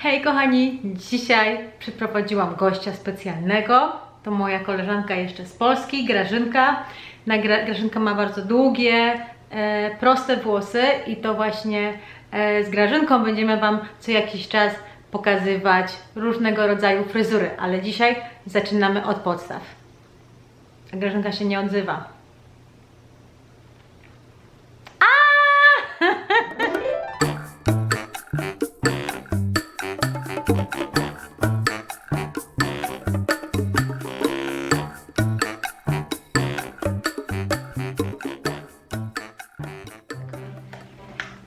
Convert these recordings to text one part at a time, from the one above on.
Hej kochani, dzisiaj przyprowadziłam gościa specjalnego. To moja koleżanka jeszcze z Polski, Grażynka. Grażynka ma bardzo długie, e, proste włosy i to właśnie e, z Grażynką będziemy Wam co jakiś czas pokazywać różnego rodzaju fryzury, ale dzisiaj zaczynamy od podstaw. Grażynka się nie odzywa.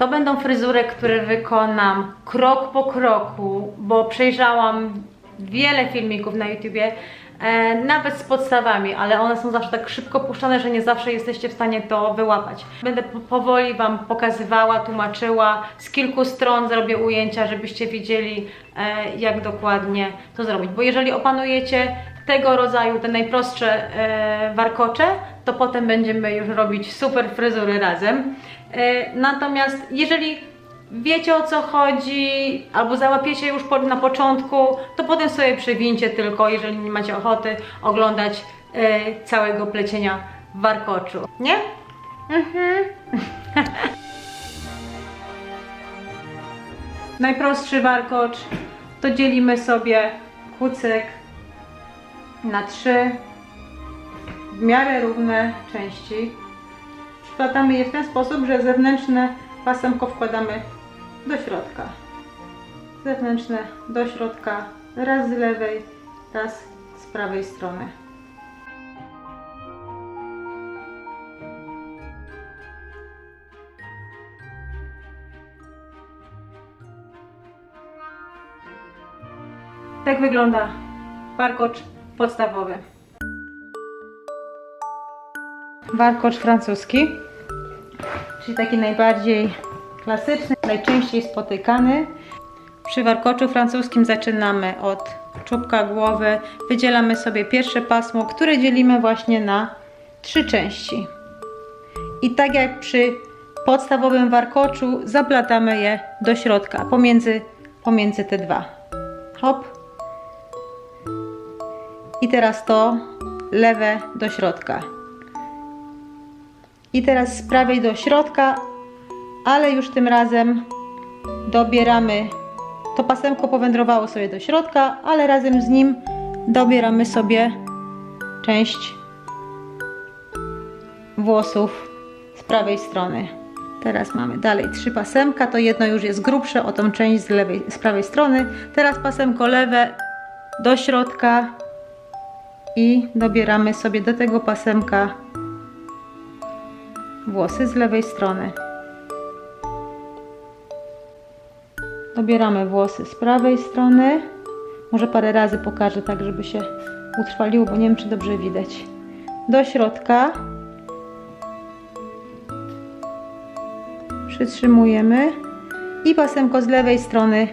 To będą fryzury, które wykonam krok po kroku, bo przejrzałam wiele filmików na YouTubie, e, nawet z podstawami, ale one są zawsze tak szybko puszczane, że nie zawsze jesteście w stanie to wyłapać. Będę po- powoli Wam pokazywała, tłumaczyła, z kilku stron zrobię ujęcia, żebyście wiedzieli, e, jak dokładnie to zrobić. Bo jeżeli opanujecie tego rodzaju, te najprostsze e, warkocze, to potem będziemy już robić super fryzury razem. E, natomiast jeżeli wiecie o co chodzi, albo załapiecie już na początku, to potem sobie przewincie tylko, jeżeli nie macie ochoty oglądać e, całego plecienia warkoczu. Nie? Mhm. Najprostszy warkocz to dzielimy sobie kucyk na trzy w miarę równe części. Przykładamy je w ten sposób, że zewnętrzne pasemko wkładamy do środka. Zewnętrzne do środka, raz z lewej, raz z prawej strony. Tak wygląda warkocz podstawowy. Warkocz francuski, czyli taki najbardziej klasyczny, najczęściej spotykany. Przy warkoczu francuskim zaczynamy od czubka głowy, wydzielamy sobie pierwsze pasmo, które dzielimy właśnie na trzy części. I tak jak przy podstawowym warkoczu, zaplatamy je do środka, pomiędzy, pomiędzy te dwa. Hop. I teraz to lewe do środka. I teraz z prawej do środka, ale już tym razem dobieramy. To pasemko powędrowało sobie do środka, ale razem z nim dobieramy sobie część włosów z prawej strony. Teraz mamy dalej trzy pasemka, to jedno już jest grubsze o tą część z, lewej, z prawej strony. Teraz pasemko lewe do środka i dobieramy sobie do tego pasemka włosy z lewej strony. Dobieramy włosy z prawej strony. Może parę razy pokażę tak, żeby się utrwaliło, bo nie wiem, czy dobrze widać. Do środka. Przytrzymujemy i pasemko z lewej strony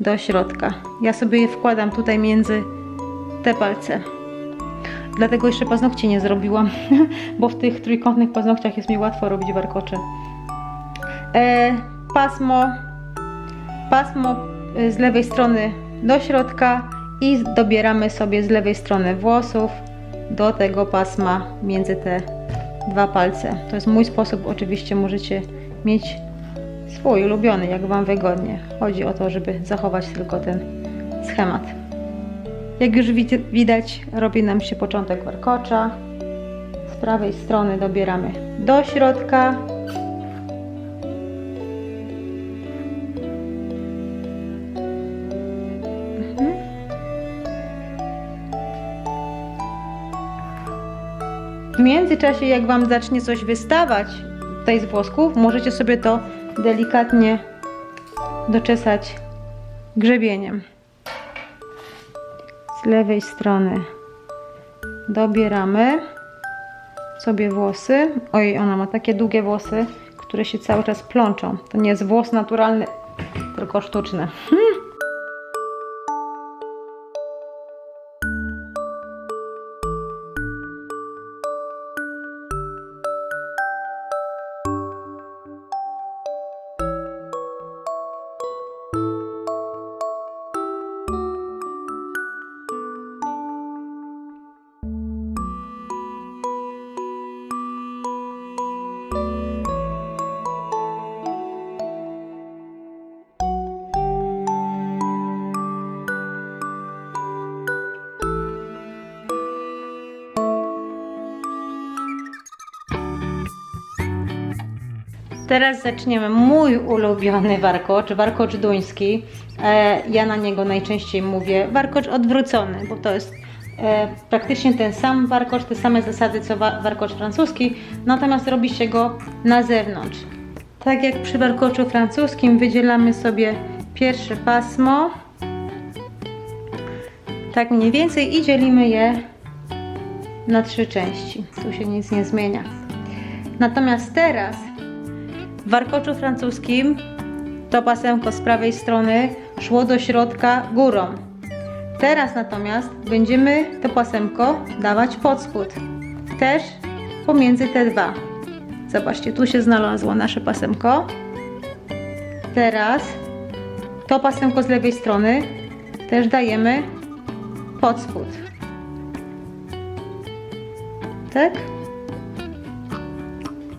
do środka. Ja sobie je wkładam tutaj między te palce. Dlatego jeszcze paznokci nie zrobiłam, bo w tych trójkątnych paznokciach jest mi łatwo robić warkocze. E, pasmo, pasmo y, z lewej strony do środka i dobieramy sobie z lewej strony włosów do tego pasma między te dwa palce. To jest mój sposób, oczywiście możecie mieć swój ulubiony, jak Wam wygodnie. Chodzi o to, żeby zachować tylko ten schemat. Jak już wid- widać, robi nam się początek warkocza. Z prawej strony dobieramy do środka. Mhm. W międzyczasie, jak Wam zacznie coś wystawać tutaj z włosków, możecie sobie to delikatnie doczesać grzebieniem z lewej strony dobieramy sobie włosy. Oj, ona ma takie długie włosy, które się cały czas plączą. To nie jest włos naturalny, tylko sztuczny. Teraz zaczniemy mój ulubiony warkocz, warkocz duński. E, ja na niego najczęściej mówię warkocz odwrócony, bo to jest e, praktycznie ten sam warkocz, te same zasady co wa- warkocz francuski, natomiast robi się go na zewnątrz. Tak jak przy warkoczu francuskim wydzielamy sobie pierwsze pasmo, tak mniej więcej i dzielimy je na trzy części. Tu się nic nie zmienia. Natomiast teraz w warkoczu francuskim to pasemko z prawej strony szło do środka górą. Teraz natomiast będziemy to pasemko dawać pod spód. Też pomiędzy te dwa. Zobaczcie, tu się znalazło nasze pasemko. Teraz to pasemko z lewej strony też dajemy pod spód. Tak?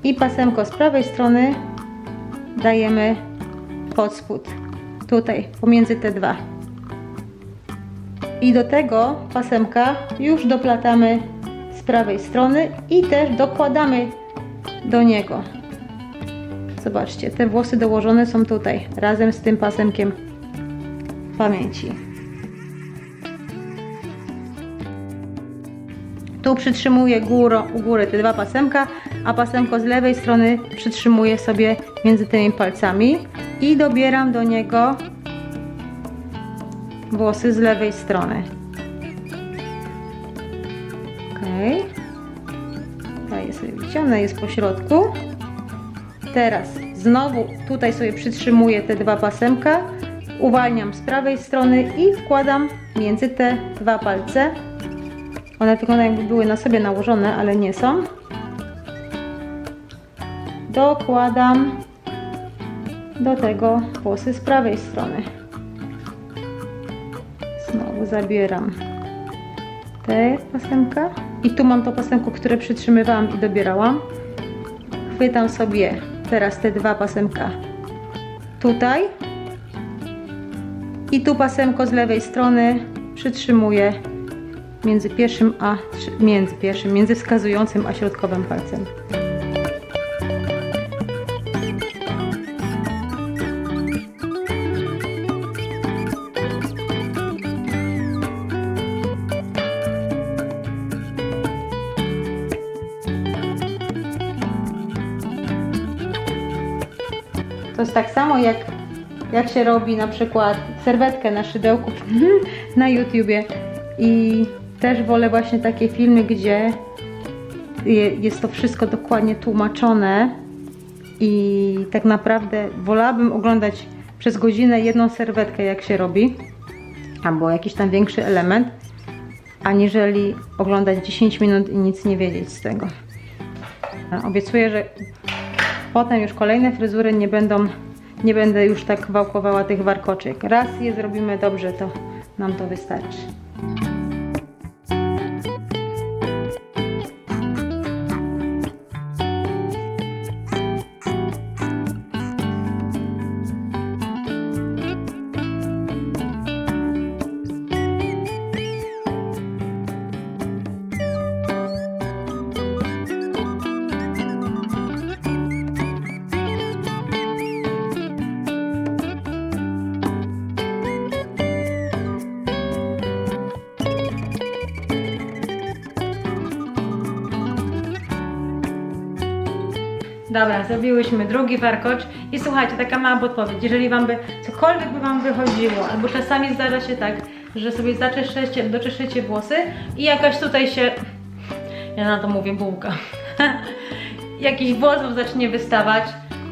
I pasemko z prawej strony dajemy pod spód. Tutaj, pomiędzy te dwa. I do tego pasemka już doplatamy z prawej strony i też dokładamy do niego. Zobaczcie, te włosy dołożone są tutaj, razem z tym pasemkiem pamięci. Tu przytrzymuję górą, u góry te dwa pasemka, a pasemko z lewej strony przytrzymuję sobie między tymi palcami i dobieram do niego włosy z lewej strony. Ok. Daję sobie wyciągnę, jest po środku. Teraz znowu tutaj sobie przytrzymuję te dwa pasemka, uwalniam z prawej strony i wkładam między te dwa palce. One wyglądają jakby były na sobie nałożone, ale nie są. Dokładam do tego włosy z prawej strony. Znowu zabieram te pasemka. I tu mam to pasemko, które przytrzymywałam i dobierałam. Chwytam sobie teraz te dwa pasemka tutaj. I tu pasemko z lewej strony przytrzymuję między pierwszym a między pierwszym, między wskazującym a środkowym palcem. To jest tak samo jak, jak się robi na przykład serwetkę na szydełku na YouTubie i też wolę właśnie takie filmy, gdzie je- jest to wszystko dokładnie tłumaczone i tak naprawdę wolałabym oglądać przez godzinę jedną serwetkę jak się robi albo jakiś tam większy element aniżeli oglądać 10 minut i nic nie wiedzieć z tego. Obiecuję, że potem już kolejne fryzury nie będą, nie będę już tak wałkowała tych warkoczek. Raz je zrobimy dobrze, to nam to wystarczy. Dobra, zrobiłyśmy drugi warkocz. I słuchajcie, taka mała podpowiedź, jeżeli Wam by cokolwiek by Wam wychodziło, albo czasami zdarza się tak, że sobie zaczeszczecie, doczeszczecie włosy i jakaś tutaj się, ja na to mówię bułka, jakiś włos zacznie wystawać,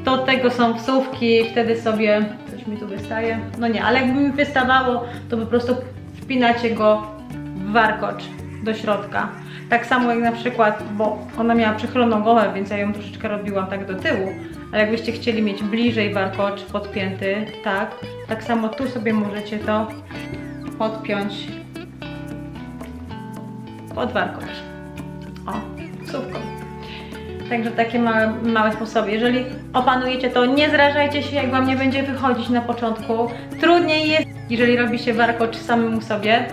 to tego są wsówki, wtedy sobie, coś mi tu wystaje, no nie, ale jakby mi wystawało, to po prostu wpinacie go w warkocz do środka. Tak samo jak na przykład, bo ona miała przechyloną głowę, więc ja ją troszeczkę robiłam tak do tyłu, ale jakbyście chcieli mieć bliżej warkocz podpięty, tak, tak samo tu sobie możecie to podpiąć pod warkocz. O, słówką. Także takie małe, małe sposoby. Jeżeli opanujecie to, nie zrażajcie się, jak Wam nie będzie wychodzić na początku. Trudniej jest, jeżeli robi się warkocz samemu sobie,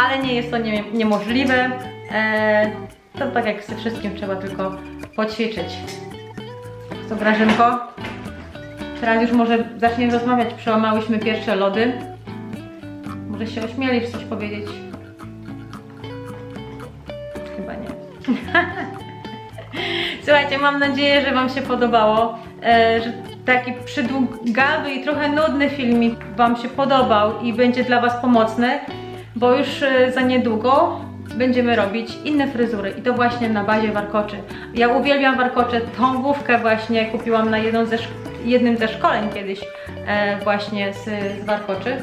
ale nie jest to nie, niemożliwe. Eee, to tak jak ze wszystkim trzeba tylko poćwiczyć. Co Grażynko? Teraz już może zaczniemy rozmawiać. Przełamałyśmy pierwsze lody. Może się ośmielisz coś powiedzieć? Chyba nie. Słuchajcie, mam nadzieję, że Wam się podobało, e, że taki przydługawy i trochę nudny filmik Wam się podobał i będzie dla Was pomocny, bo już e, za niedługo będziemy robić inne fryzury i to właśnie na bazie warkoczy. Ja uwielbiam warkocze, tą główkę właśnie kupiłam na jedną ze, jednym ze szkoleń kiedyś e, właśnie z, z warkoczy.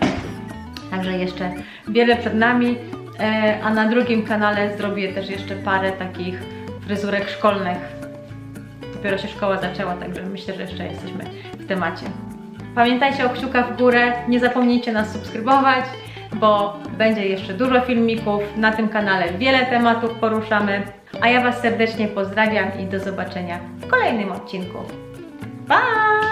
Także jeszcze wiele przed nami, e, a na drugim kanale zrobię też jeszcze parę takich fryzurek szkolnych. Dopiero się szkoła zaczęła, także myślę, że jeszcze jesteśmy w temacie. Pamiętajcie o kciukach w górę, nie zapomnijcie nas subskrybować, bo będzie jeszcze dużo filmików na tym kanale, wiele tematów poruszamy. A ja Was serdecznie pozdrawiam i do zobaczenia w kolejnym odcinku. Pa!